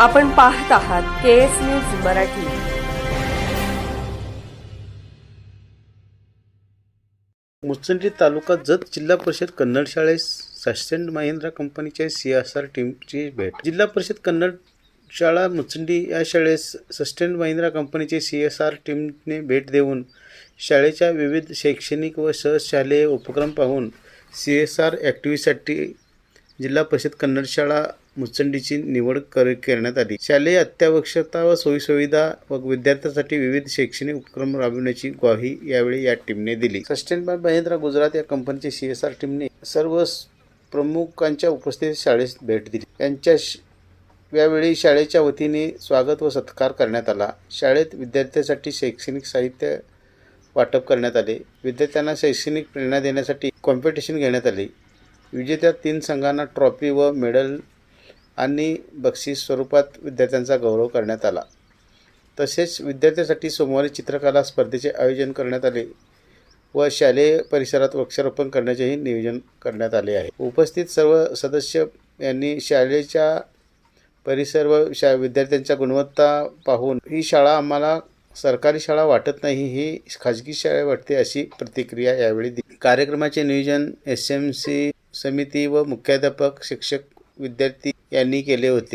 आपण पाहत आहात के एस न्यूज मराठी. मुसंडी तालुका जत जिल्हा परिषद कन्नड शाळेत सस्टेंड महिंद्रा कंपनीच्या सी एस आर टीमची भेट जिल्हा परिषद कन्नड शाळा मुचंडी या शाळेस सस्टेंड महिंद्रा कंपनीचे सी एस आर टीमने भेट देऊन शाळेच्या विविध शैक्षणिक व सहशालेय उपक्रम पाहून सी एस आर ॲक्टिव्हिटीसाठी जिल्हा परिषद कन्नड शाळा मुचंडीची निवड कर करण्यात आली. शालेय अत्यावश्यकता व सोयीसुविधा व विद्यार्थ्यांसाठी विविध शैक्षणिक उपक्रम राबविण्याची ग्वाही यावेळी या टीमने दिली. सस्टेन बाय महेंद्रा गुजरात या कंपनीची सी एस आर टीमने सर्व प्रमुखांच्या उपस्थितीत शाळेस भेट दिली. त्यांच्या श- यावेळी शाळेच्या वतीने स्वागत व सत्कार करण्यात आला. शाळेत विद्यार्थ्यांसाठी शैक्षणिक साहित्य वाटप करण्यात आले. विद्यार्थ्यांना शैक्षणिक प्रेरणा देण्यासाठी कॉम्पिटिशन घेण्यात आले. विजेत्या तीन संघांना ट्रॉफी व मेडल आणि बक्षीस स्वरूपात विद्यार्थ्यांचा गौरव करण्यात आला. तसेच विद्यार्थ्यांसाठी सोमवारी चित्रकला स्पर्धेचे आयोजन करण्यात आले व शालेय परिसरात वृक्षारोपण करण्याचेही नियोजन करण्यात आले आहे. उपस्थित सर्व सदस्य यांनी शाळेच्या परिसर व शा विद्यार्थ्यांच्या गुणवत्ता पाहून ही शाळा आम्हाला सरकारी शाळा वाटत नाही ही खाजगी शाळा वाटते अशी प्रतिक्रिया यावेळी दिली. कार्यक्रमाचे नियोजन एस एम सी समिती व मुख्याध्यापक शिक्षक विद्यार्थी यांनी केले होते.